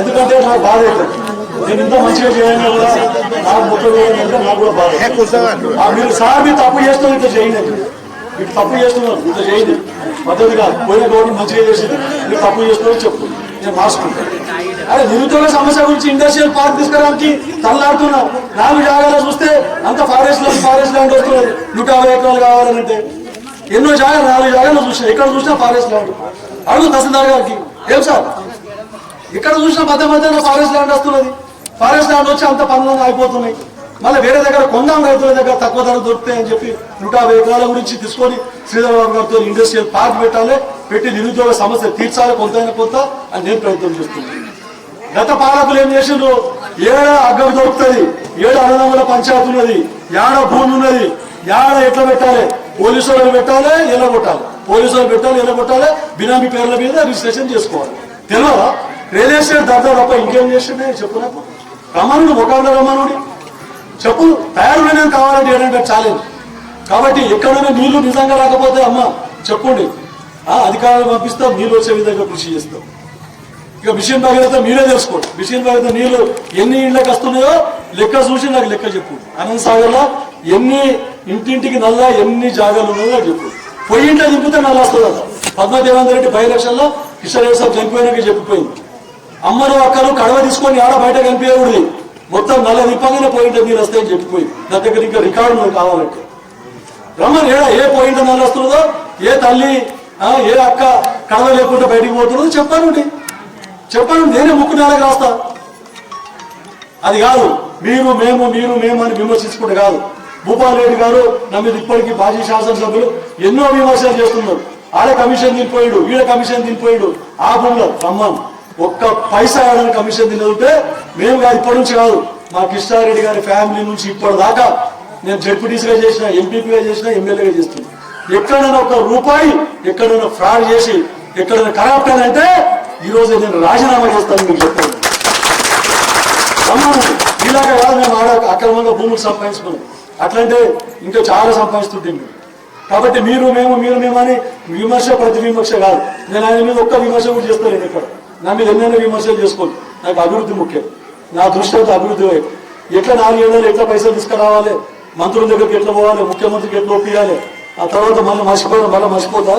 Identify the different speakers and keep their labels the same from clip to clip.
Speaker 1: ఎందుకంటే నాకు బాధ అవుతుంది. నేను ఇంత మంచిగా చేయాలి కూడా నాకు మొత్తం చేయాలంటే నాకు కూడా బాధ మీరు సార్ మీరు తప్పు చేస్తున్నారు ఇంత చేయండి మీరు తప్పు చేస్తున్నారు ఇంత చేయండి పద్ధతి కాదు. పోయిన గవర్నమెంట్ మంచిగా చేసింది. మీరు తప్పు చేస్తున్నారు చెప్పు. నేను మార్చుకుంటాను అరే నిరుద్యోగ సమస్య గురించి ఇండస్ట్రియల్ పార్క్ తీసుకురావడానికి తల్లాడుతున్నారు నాలుగు జాగాలో చూస్తే అంత ఫారెస్ట్ ల్యాండ్ ఫారెస్ట్ ల్యాండ్ వస్తున్నది. నూట యాభై ఎకరాలు కావాలంటే. ఎన్నో జాగాలు నాలుగు జాగాలు చూసినా. ఎక్కడ చూసినా ఫారెస్ట్ ల్యాండ్ అడుగు తహసీల్దార్ గారికి. ఏం సార్? ఇక్కడ చూసిన మధ్య మధ్యలో ఫారెస్ట్ ల్యాండ్ వస్తున్నది. ఫారెస్ట్ ల్యాండ్ వచ్చి అంత పనులు అయిపోతున్నాయి. మళ్ళీ వేరే దగ్గర కొందాం రైతుల దగ్గర తక్కువ ధర దొరుకుతాయి అని చెప్పి నూట యాభై ఎకరాల గురించి తీసుకొని శ్రీధరబాబు గారితో ఇండస్ట్రియల్ పార్క్ పెట్టాలి. పెట్టి నిరుద్యోగ సమస్య తీర్చాలి కొంత కొంత అని నేను ప్రయత్నం చేస్తున్నాను. గత పాలకులు ఏం చేసిండ్రు? ఏడ అగ్గం దొరుకుతుంది? ఏడు అన్నదమ్ముల పంచాయతీ ఉన్నది? ఏడ భూమి ఉన్నది? ఏడ ఎట్లా పెట్టాలి? పోలీసు వాళ్ళు పెట్టాలి ఎలా కొట్టాలి పోలీసు వాళ్ళు పెట్టాలి ఎలా కొట్టాలి బినామీ పేర్ల మీద రిజిస్ట్రేషన్ చేసుకోవాలి. తెలియదా? రియల్ ఎస్టేట్ దర్దా తప్ప ఇంకేం చేసిండే చెప్పు నాకు. రమణుడు ముఖాండ రమణుడి. చెప్పు తయారు నేను కావాలంటే ఏంటంటే ఛాలెంజ్ కాబట్టి ఎక్కడైనా నీళ్ళు నిజంగా రాకపోతే అమ్మ చెప్పండి. ఆ అధికారులు పంపిస్తాం నీళ్ళు వచ్చే విధంగా కృషి చేస్తాం. ఇక మిషన్ భగీరథ మీరే తెలుసుకోండి. మిషన్ భగీరథ నీళ్ళు ఎన్ని ఇళ్ళకి వస్తున్నాయో లెక్క చూసి నాకు లెక్క చెప్పు. అనంత సాగర్లో ఎన్ని ఇంటింటికి నల్ల ఎన్ని జాగాలు ఉన్నాయో నాకు చెప్పు పొయ్యింట్లో దింపితే నల్ల వస్తుంది కదా పద్మదేవేంద్ర రెడ్డి బయలక్షల్లో ఎలక్షన్లో కిషన్ రెడ్డి సార్ చనిపోయినాక చెప్పిపోయింది. అమ్మను అక్కలు కడవ తీసుకొని ఆడ బయట కనిపించకూడదు. మొత్తం నల్ల దిప్పగానే పోయింటే మీరు వస్తాయని చెప్పిపోయి నా దగ్గర ఇంకా రికార్డు కావాలంటే. రమ్మని ఏడా ఏ పోయింట నల్ల వస్తుందో ఏ తల్లి ఆ, ఏ అక్క కడవ లేకుండా బయటికి పోతుందో చెప్పానండి చెప్పాను నేనే ముక్కు నేలకు కాస్తా అది కాదు మీరు మేము మీరు మేము అని విమర్శించుకుంటే కాదు. భూపాల్ రెడ్డి గారు నా మీద ఇప్పటికీ మాజీ శాసనసభ్యులు ఎన్నో విమర్శలు చేస్తున్నారు. ఆడ కమిషన్ తినిపోయాడు ఈడ కమిషన్ తినిపోయాడు ఆ భూమిలో ఖమ్మం ఒక్క పైసా ఆడని కమిషన్ తినదుంటే మేము కాదు ఇప్పటి నుంచి కాదు. మా కృష్ణారెడ్డి గారి ఫ్యామిలీ నుంచి ఇప్పటిదాకా నేను జడ్పీటీసీగా చేసిన ఎంపీపీగా చేసిన ఎమ్మెల్యేగా చేస్తున్నా. ఎక్కడైనా ఒక రూపాయి ఎక్కడైనా ఫ్రాడ్ చేసి ఎక్కడైనా కరప్ట్ అని అంటే ఈరోజు నేను రాజీనామా చేస్తాను మీకు చెప్పాను. ఇలాగ కాదు మేము ఆడ అక్రమంగా భూములు సంపాదించుకున్నాం. అట్లంటే ఇంకా చాలా సంపాదిస్తుంటే కాబట్టి మీరు మేము మీరు మేము అని విమర్శ ప్రతి విమర్శ కాదు. నేను ఆయన మీద ఒక్క విమర్శ కూడా చేస్తాను ఇక్కడ నా మీద ఎన్నైనా విమర్శలు చేసుకోండి నాకు అభివృద్ధి ముఖ్యం. నా దృష్టి అభివృద్ధి వైపు ఎట్లా నాలుగేళ్ళు ఎట్లా పైసలు తీసుకురావాలి? మంత్రుల దగ్గరికి ఎట్లా పోవాలి? ముఖ్యమంత్రికి ఎట్లా ఒప్పియాలి? ఆ తర్వాత మళ్ళీ మర్చిపోతా మళ్ళీ మర్చిపోతా.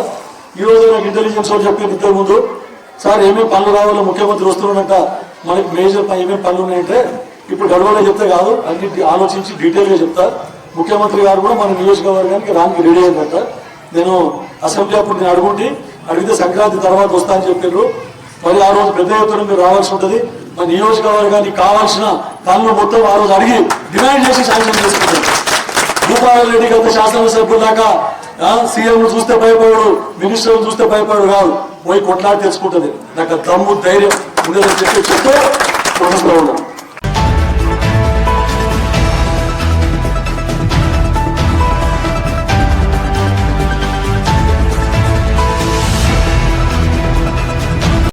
Speaker 1: ఈ రోజు నాకు ఇంటెలిజెన్స్ వాళ్ళు చెప్పి ముందు సార్ ఏమేమి పనులు రావాలో ముఖ్యమంత్రి వస్తున్నాడంట. మనకి మేజర్ ఏమేమి పనులు ఉన్నాయంటే ఇప్పుడు గడవలే చెప్తే కాదు అన్ని ఆలోచించి డీటెయిల్గా చెప్తా. ముఖ్యమంత్రి గారు కూడా మన నియోజకవర్గానికి రానికి రెడీ అయిందంట నేను అసెంబ్లీ అప్పుడు నేను అడుగుండి అడిగితే సంక్రాంతి తర్వాత వస్తా అని చెప్పారు మరి ఆ రోజు పెద్ద ఎత్తున మీరు రావాల్సి ఉంటుంది. మన నియోజకవర్గానికి కావాల్సిన పనులు మొత్తం ఆ రోజు అడిగి డిమాండ్ చేసి శాంక్షన్ చేసుకుంటారు. భూపాల్ రెడ్డి గత శాసనసభ్యులు దాకా సీఎం చూస్తే భయపడు మినిస్టర్ చూస్తే భయపడు కాదు. పోయి కొట్లాడి తెచ్చుకుంటది నాకు దమ్ము ధైర్యం ఉండదని చెప్పి చెప్తూ ప్రొఫెసర్